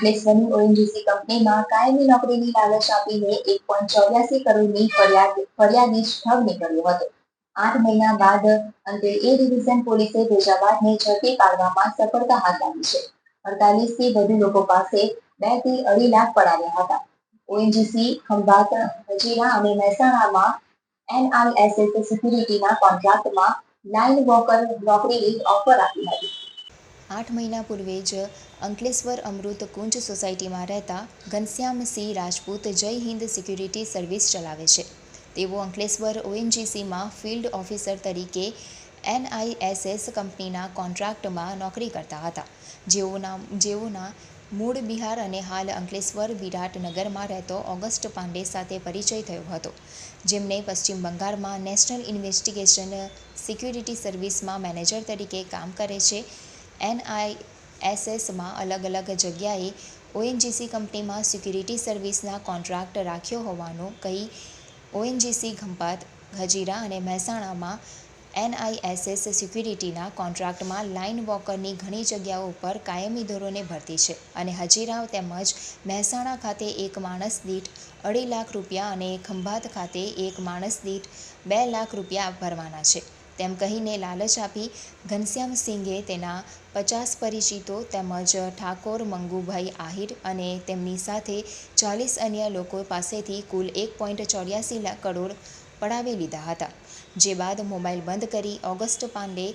અંકલેશ્વરની ONGC કંપનીમાં કાયમી નોકરીની લાલચ આપીને એક પોઈન્ટ ચોર્યાસી કરોડની ફરિયાદ, ફરિયાદી ઠગ નીકળ્યો હતો. આઠ મહિના બાદ અંતે એ ડિવિઝન પોલીસે ભેજાબાદને ઝડપી પાડવામાં સફળતા હાથ ધરી છે. અડતાલીસથી વધુ લોકો પાસે બેથી અઢી લાખ પડાવ્યા હતા. ઓએનજીસી ખંભાત હજીરા અને મહેસાણામાં એનઆઈએસએસ સિક્યુરિટીના કોન્ટ્રાક્ટમાં લાઇન વોકર નોકરીની ઓફર આપી હતી. આઠ મહિના પૂર્વે જ અંકલેશ્વર અમૃત કુંજ સોસાયટીમાં રહેતા ઘનશ્યામસિંહ રાજપૂત જય હિન્દ સિક્યુરિટી સર્વિસ ચલાવે છે. તેઓ અંકલેશ્વર ઓએનજીસીમાં ફિલ્ડ ઓફિસર તરીકે એનઆઈએસએસ કંપનીના કોન્ટ્રાક્ટમાં નોકરી કરતા હતા. જેઓના જેઓના મૂળ બિહાર અને હાલ અંકલેશ્વર વિરાટનગરમાં રહેતો ઓગસ્ટ પાંડે સાથે પરિચય થયો હતો. જેમને પશ્ચિમ બંગાળમાં નેશનલ ઇન્વેસ્ટિગેશન સિક્યુરિટી સર્વિસમાં મેનેજર તરીકે કામ કરે છે. એનઆઈએસએસમાં અલગ અલગ જગ્યાએ ઓએનજીસી કંપનીમાં સિક્યુરિટી સર્વિસના કોન્ટ્રાક્ટ રાખ્યો હોવાનું કહી ઓએનજીસી ખંભાત હજીરા અને મહેસાણામાં એનઆઈએસએસ સિક્યુરિટીના કોન્ટ્રાક્ટમાં લાઇન વોકરની ઘણી જગ્યાઓ ઉપર કાયમી ધોરણે ભરતી છે અને હજીરા તેમજ મહેસાણા ખાતે એક માણસ દીઠ અઢી લાખ રૂપિયા અને ખંભાત ખાતે એક માણસ દીઠ બે લાખ રૂપિયા ભરવાના છે. તેમ કહીને લાલચ આપી ઘનશ્યામસિંહે તેના પચાસ પરિચિતો તેમજ ઠાકોર, મંગુભાઈ, આહિર અને તેમની સાથે ચાલીસ અન્ય લોકો પાસેથી કુલ એક પોઈન્ટ ચોર્યાસી લાખ કરોડ પડાવી લીધા હતા, જે બાદ મોબાઈલ બંધ કરી ઓગસ્ટ પાંડે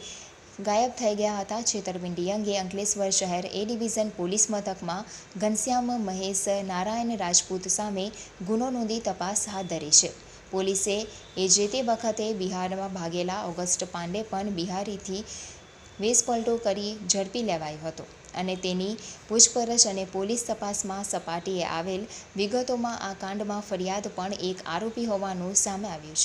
ગાયબ થઈ ગયા હતા. છેતરપિંડી અંગે અંકલેશ્વર શહેર એ ડિવિઝન પોલીસ મથકમાં ઘનશ્યામ મહેશ નારાયણ રાજપૂત સામે ગુનો નોંધી તપાસ હાથ ધરી છે. પોલીસે એ જે તે વખતે બિહારમાં ભાગેલા ઓગસ્ટ પાંડે પણ બિહારીથી વેશપલટો કરી ઝડપી લેવાયો હતો અને તેની પૂછપરછ અને પોલીસ તપાસમાં સપાટીએ આવેલ વિગતોમાં આ કાંડમાં ફરિયાદ પણ એક આરોપી હોવાનું સામે આવ્યું છે.